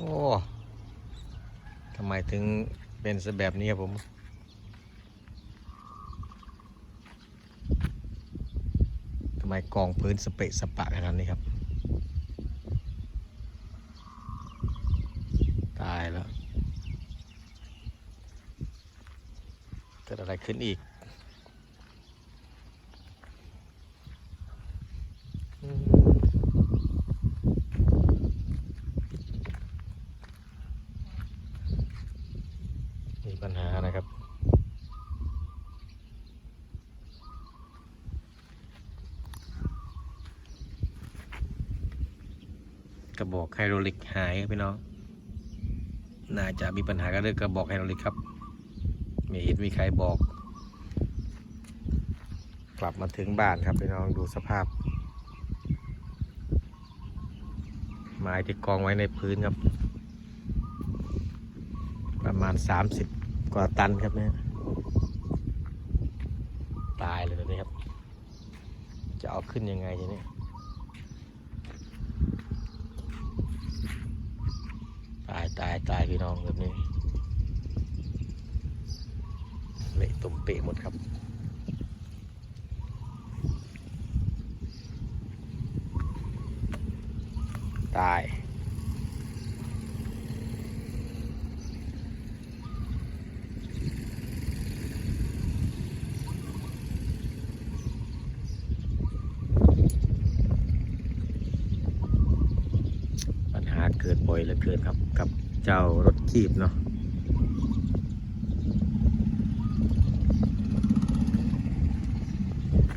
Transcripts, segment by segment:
อ้ทำไมถึงเป็นแบบนี้ครับผม ทำไมกองพื้นสเปะสปะขนาดนี้ครับ ตายแล้ว เกิดอะไรขึ้นอีกอืมมีปัญหานะครับ ก ระบอกไฮโดรลิกหายครับพี่น้อง น่าจะมีปัญหากับเรื่องกระบอกไฮโดรลิกครับ ไม่เห็นมีใครบอก กลับมาถึงบ้านครับพี่น้องดูสภาพ ไม้ที่กองไว้ในพื้นครับ ประมาณ 30 กว่าตันครับเนี่ยตายเลยตอนนี้ครับ จะเอาขึ้นยังไงทีนี้ ตายตายตายพี่น้องแบบนี้เละตุ่มเปะหมดครับตาย ปัญหาเกิดบ่อย เกินครับกับเจ้ารถจีบเนาะ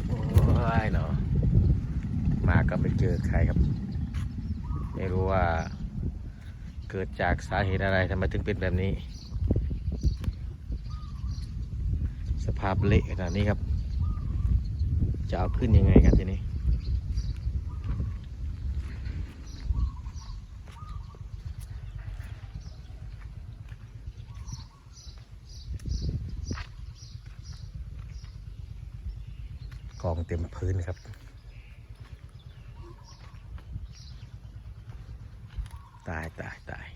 โอ้ยเนาะมาก็ไม่เจอใครครับ ไม่รู้ว่า เกิดจากสาเหตุอะไรทำไมถึงเป็นแบบนี้ สภาพเละขนาดนี้ครับ จะเอาขึ้นยังไงกันทีนี้ กองเต็มพื้นครับ ตายตายตาย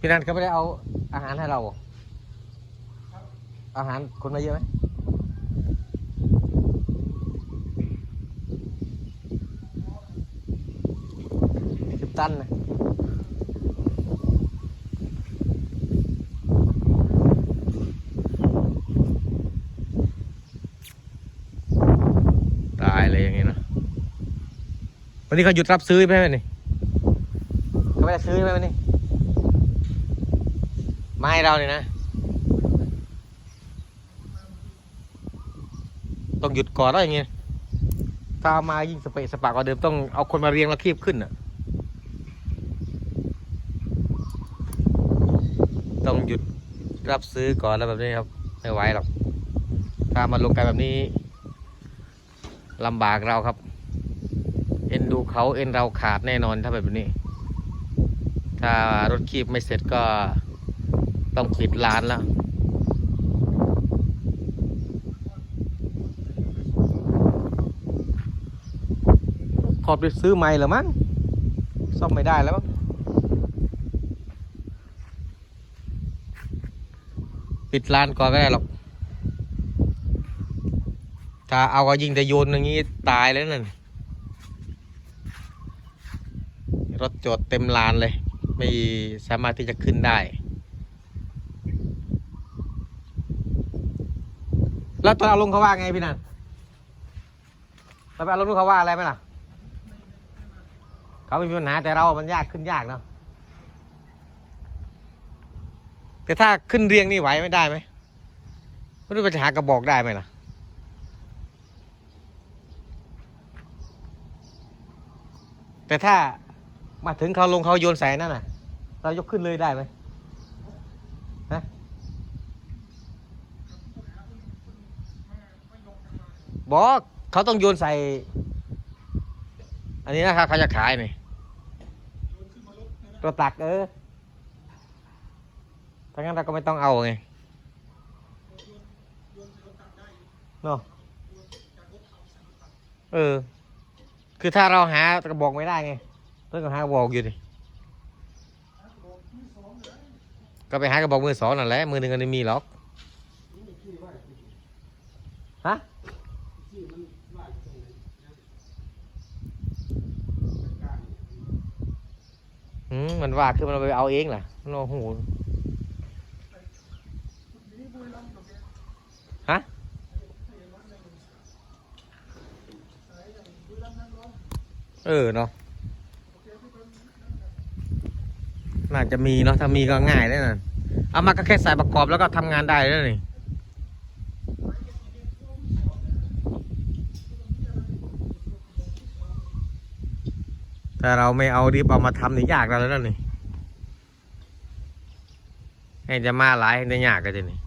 พี่นันเขาไม่ได้เอาอาหารให้เราเหรออาหารคนมาเยอะไหมสิบตันนะตายเลยอย่างงี้เนอะวันนี้เขาหยุดรับซื้อไหมนี่เขาไม่ได้ซื้อไหมวันนี้ มาให้เราเนี่ยนะ ต้องหยุดก่อนแล้วอย่างเงี้ยถ้าเอามายิ่งสเปะสปากกว่าเดิมต้องเอาคนมาเรียงแล้วคีบขึ้นอะ ต้องหยุดรับซื้อก่อนแล้วแบบนี้ครับไม่ไหวหรอก ถ้ามาลงกันแบบนี้ลำบากเราครับ เอ็นดูเขาเอ็นเราขาดแน่นอนถ้าแบบนี้ ถ้ารถคีบไม่เสร็จก็ ต้องปิดร้านแล้วถอดไปซื้อใหม่เหรอมั้งซ่อมไม่ได้แล้วมั้งปิดร้านก่อนก็ได้หรอก ถ้าเอาก็ยิงแต่โยนอย่างนี้ตายแล้วนั่นรถจอดเต็มลานเลย ไม่สามารถที่จะขึ้นได้ แล้วตอนเอาลงเขาว่าไงพี่นันตอนเอาลงเขาว่าอะไรไหมล่ะ เขาไม่มีปัญหาแต่เรา มันยากขึ้นยากเนาะ แต่ถ้าขึ้นเรียงนี่ไหวไม่ได้ไหมไม่รู้จะหากระบอกได้ไหมล่ะแต่ถ้ามาถึงเขาลงเขาโยนใส่นั่นน่ะ เรายกขึ้นเลยได้ไหมฮะ บอกเขาต้องโยนใส่ อันนี้นะครับเขาจะขายนี่ตัวตักเออถ้างั้นเราก็ไม่ต้องเอาไงเนาะเออ คือถ้าเราหากระบอกไม่ได้ไงต้องหากระบอกอยู่ดิก็ไปหากระบอกมือสองนั่นแหละมือหนึ่งก็ไม่มีหรอกฮะ อืมมันว่าคือมันเอาไปเอาเองล่ะมันโอ้โหฮะเออเนาะน่าจะมีเนาะถ้ามีก็ง่ายแน่นอนเอามาก็แค่ใส่ประกอบแล้วก็ทำงานได้แล้วนี่ ถ้าเราไม่เอารีบเอามาทำนี่ยากแล้วนั่นนี่ให้จะมาหลายให้จะยากกันจะนี่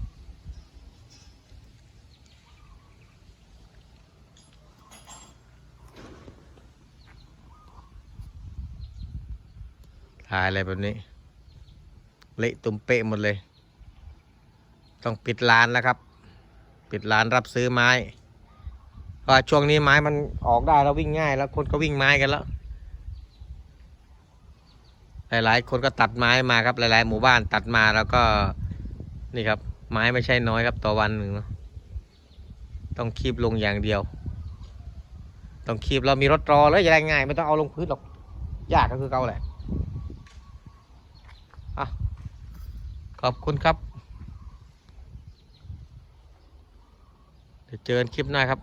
ถ่ายอะไรแบบนี้ เละตุ่มเปะหมดเลย ต้องปิดร้านแล้วครับ ปิดร้านรับซื้อไม้เพราะช่วงนี้ไม้มันออกได้แล้ววิ่งง่ายแล้วคนก็วิ่งไม้กันแล้ว หลายๆ คนก็ตัดไม้มาครับ หลาย ๆ หมู่บ้านตัดมาแล้วก็นี่ครับ ไม้ไม่ใช่น้อยครับต่อวันหนึ่งเนาะต้องคีบลงอย่างเดียว ต้องคีบเรามีรถรอแล้วจะได้ง่ายไม่ต้องเอาลงพื้นหรอกยากก็คือเก่าแหละอะขอบคุณครับเดี๋ยวเจอกันคลิปหน้าครับ